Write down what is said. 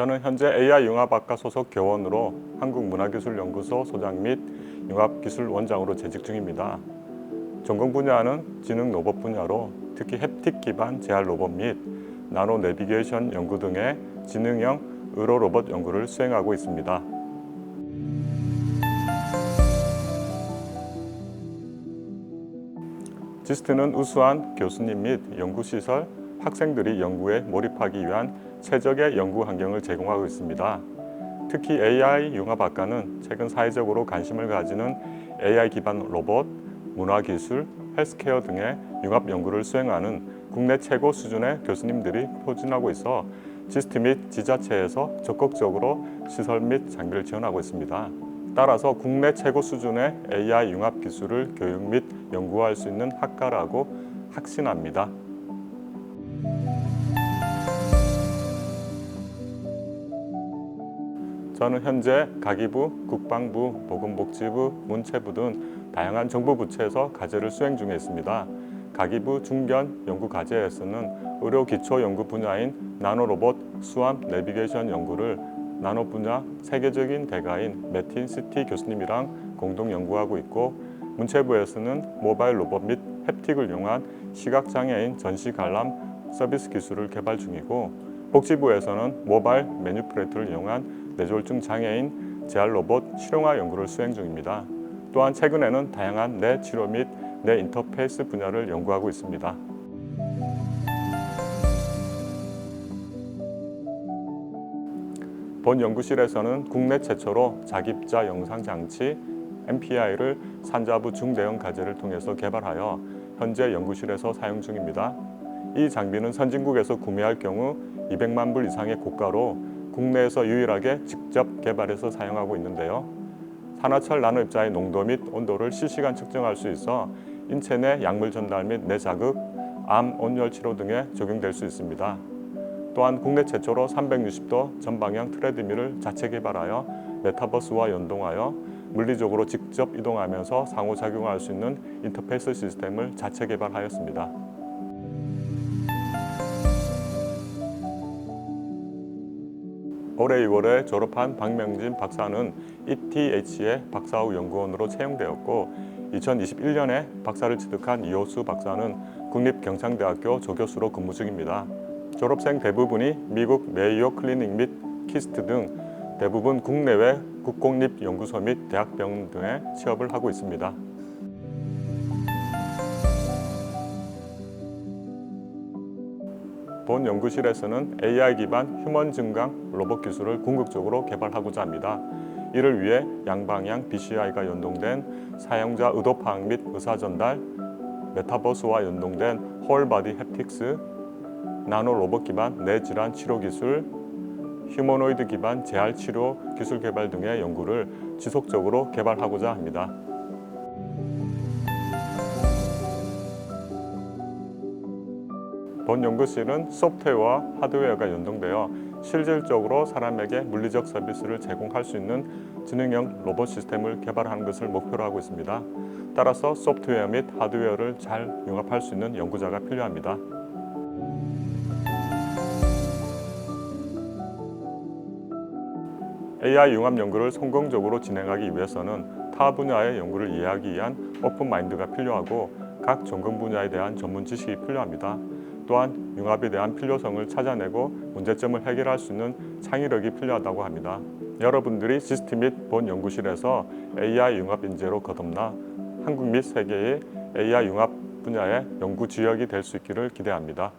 저는 현재 AI 융합학과 소속 교원으로 한국문화기술연구소 소장 및 융합기술원장으로 재직 중입니다. 전공 분야는 지능 로봇 분야로 특히 햅틱 기반 제할 로봇 및 나노 내비게이션 연구 등의 지능형 의료 로봇 연구를 수행하고 있습니다. 지스트는 우수한 교수님 및 연구시설, 학생들이 연구에 몰입하기 위한 최적의 연구 환경을 제공하고 있습니다. 특히 AI 융합 학과는 최근 사회적으로 관심을 가지는 AI 기반 로봇, 문화기술, 헬스케어 등의 융합 연구를 수행하는 국내 최고 수준의 교수님들이 포진하고 있어 지스트 및 지자체에서 적극적으로 시설 및 장비를 지원하고 있습니다. 따라서 국내 최고 수준의 AI 융합 기술을 교육 및 연구할 수 있는 학과라고 확신합니다. 저는 현재 가기부, 국방부, 보건복지부, 문체부 등 다양한 정부 부처에서 과제를 수행 중에 있습니다. 가기부 중견 연구 과제에서는 의료 기초 연구 분야인 나노로봇 수암 내비게이션 연구를 나노 분야 세계적인 대가인 매틴 시티 교수님이랑 공동 연구하고 있고 문체부에서는 모바일 로봇 및 햅틱을 이용한 시각 장애인 전시 관람 서비스 기술을 개발 중이고 복지부에서는 모바일 메뉴프레이트를 이용한 뇌졸중 장애인 재활 로봇 실용화 연구를 수행 중입니다. 또한 최근에는 다양한 뇌 치료 및 뇌 인터페이스 분야를 연구하고 있습니다. 본 연구실에서는 국내 최초로 자기입자 영상 장치 MPI를 산자부 중대형 과제를 통해서 개발하여 현재 연구실에서 사용 중입니다. 이 장비는 선진국에서 구매할 경우 200만 불 이상의 고가로 국내에서 유일하게 직접 개발해서 사용하고 있는데요. 산화철 나노 입자의 농도 및 온도를 실시간 측정할 수 있어 인체 내 약물 전달 및 뇌자극, 암, 온열 치료 등에 적용될 수 있습니다. 또한 국내 최초로 360도 전방향 트레드밀을 자체 개발하여 메타버스와 연동하여 물리적으로 직접 이동하면서 상호작용할 수 있는 인터페이스 시스템을 자체 개발하였습니다. 올해 2월에 졸업한 박명진 박사는 ETH의 박사후 연구원으로 채용되었고 2021년에 박사를 취득한 이호수 박사는 국립경창대학교 조교수로 근무 중입니다. 졸업생 대부분이 미국 메이오 클리닉 및 키스트 등 대부분 국내외 국공립 연구소 및 대학병원 등에 취업을 하고 있습니다. 본 연구실에서는 AI 기반 휴먼 증강 로봇 기술을 궁극적으로 개발하고자 합니다. 이를 위해 양방향 BCI가 연동된 사용자 의도 파악 및 의사 전달, 메타버스와 연동된 홀바디 햅틱스, 나노 로봇 기반 뇌질환 치료 기술, 휴머노이드 기반 재활 치료 기술 개발 등의 연구를 지속적으로 개발하고자 합니다. 본 연구실은 소프트웨어와 하드웨어가 연동되어 실질적으로 사람에게 물리적 서비스를 제공할 수 있는 지능형 로봇 시스템을 개발하는 것을 목표로 하고 있습니다. 따라서 소프트웨어 및 하드웨어를 잘 융합할 수 있는 연구자가 필요합니다. AI 융합 연구를 성공적으로 진행하기 위해서는 타 분야의 연구를 이해하기 위한 오픈 마인드가 필요하고 각 전공 분야에 대한 전문 지식이 필요합니다. 또한 융합에 대한 필요성을 찾아내고 문제점을 해결할 수 있는 창의력이 필요하다고 합니다. 여러분들이 시스템 및 본 연구실에서 AI 융합 인재로 거듭나 한국 및 세계의 AI 융합 분야의 연구 지역이 될 수 있기를 기대합니다.